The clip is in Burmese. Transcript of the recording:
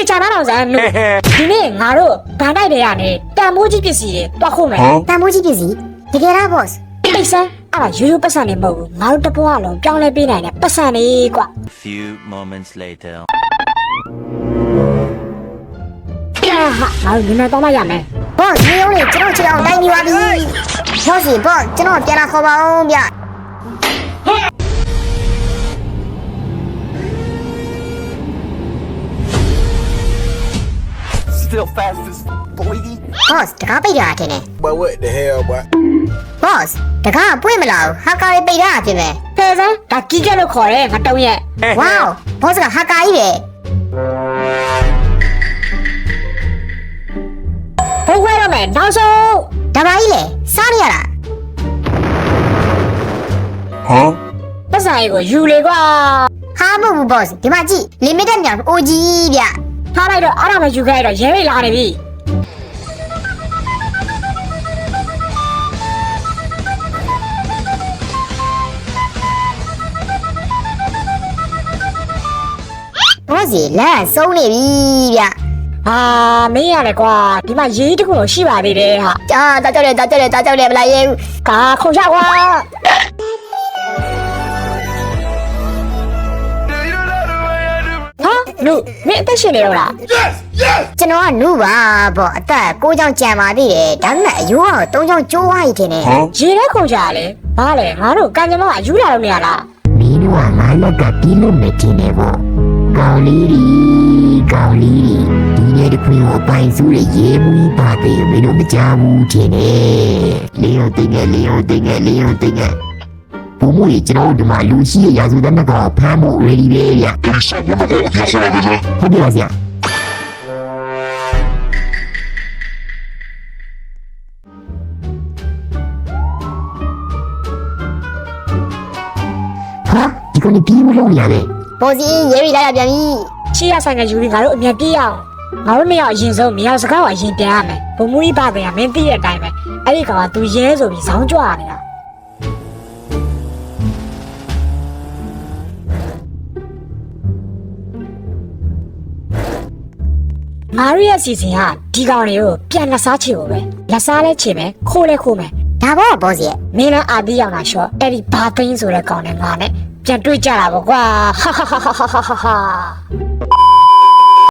တေချာနာတော့ဇန်လို့ဒီနေ့ငါတို့ဗန်တိုက်တွေကနေတန်မိုးကြီးပစ္စည်းတွေတွားခုမယ်တန်မိုးကြီးပစ္စည်းတကယ်လား boss တိတ်ဆန်းအဲ့ဒါရိုးရိုးပတ်စံနေမဟုတ်ဘူးငါတို့တစ်ပွားလုံးပြောင်းလဲပေးနိုင်တဲ့ပတ်စံတွေကွာ Few moments later. ဟာငါတို့နည်းနည်းတော့လိုက်ရမယ် boss ဒီအောင်လေကျွန်တော်ချစ်အောင်တိုင်းနေပါပြီ boss boss ကျွန်တော်ပြန်လာခေါ်ပါအောင်ဗျ Still fast as boy. boss တကားပိတ်တာထင်တယ် But what the hell, boy? boss တကားပွင့်မလားဟာကာတွေပိတ်တာဖြစ်မယ်ဖယ်ဆန်းဒါကြီးကြက်လို့ခေါ်တယ်ငါတုံးရဲ့ wow boss ကဟာကာကြီးပဲဘုတ်ခွဲရမယ်နောက်ဆုံးဒါပါကြီးလေစားရရလား Huh? ပတ်စံကြီးကိုယူလေကွာဟာမဟုတ်ဘူး boss ဒီမှာကြည့် limited မြောင် OG ဗျ ထားလိုက်တော့အဲ့ဒါပဲယူခဲ့ရတော့ရဲရိတ်လာနေပြီဘောစီလမ်းစုံးနေပြီဗျဟာမင်းရတယ်ကွာဒီမှာရေးတစ်ခုတော့ရှိပါသေးတယ်ဟာအာတာကြောက်တယ်တာကြောက်တယ်တာကြောက်တယ်မလားရေဘူးကာခုံချကွာ ဟာလူမင်းအသက်ရှင်နေတော့လား Yes, yes. ကျွန်တော်ကနုပါပေါ့အသက်ကိုချောင်းကြံပါသေးတယ်ဒါပေမဲ့အယိုးကတော့၃ချောင်းကျိုးသွားပြီထင်တယ် Huh? ရေထဲခုံချရလေဘာလဲငါတို့ကံကြမ္မာအယူလာလို့မရလားမင်းတို့ကငါလက်ကပြီးလို့မတင်နေပေါ့ကောင်းလေးဒီကောင်းလေးဒီဒီနေ့တခွင်ကိုအပိုင်စုရဲ့ရေမူကြီးပါသေးမင်းတို့မကြဘူးတင်နေလေယိုတင်ငယ်လေယိုတင်ငယ်လေယိုတင်ငယ် ဘုံမကြီးကျွန်တော်တို့ဒီမှာလူရှိရရာဇဝတ်တဲ့ကောင်ဖမ်းဖို့ ready ပဲဗျာဟုတ်ပြီပါဗျာဟာဒီကောင်ဒီမလို့ရတယ်ဘောစီရေရီလာရပြန်ပြီချီရဆိုင်ကယူပြီးငါတို့အမြတ်ပြေးရအောင်ငါတို့မရအရင်ဆုံးမရစကားကိုအရင်ပြန်ရမယ်ဘုံမူကြီးပါကမင်းသိတဲ့အတိုင်းပဲအဲ့ဒီကောင်ကသူရဲဆိုပြီးဇောင်းကြွနေတာ ငါတို့ရဲ့စီစဉ်ကဒီကောင်တွေကိုပြန်လက်စားချေဖို့ပဲလက်စားလဲချေမယ်ခိုးလဲခိုးမယ်ဒါပေါ့ဘောစီရဲ့မင်းလည်းအာပြီးရောက်လာရှော့အဲ့ဒီဘာသိန်းဆိုတဲ့ကောင်နဲ့ငါနဲ့ပြန်တွေ့ကြတာပေါ့ကွာဟာဟာဟာဟာဟာဟာ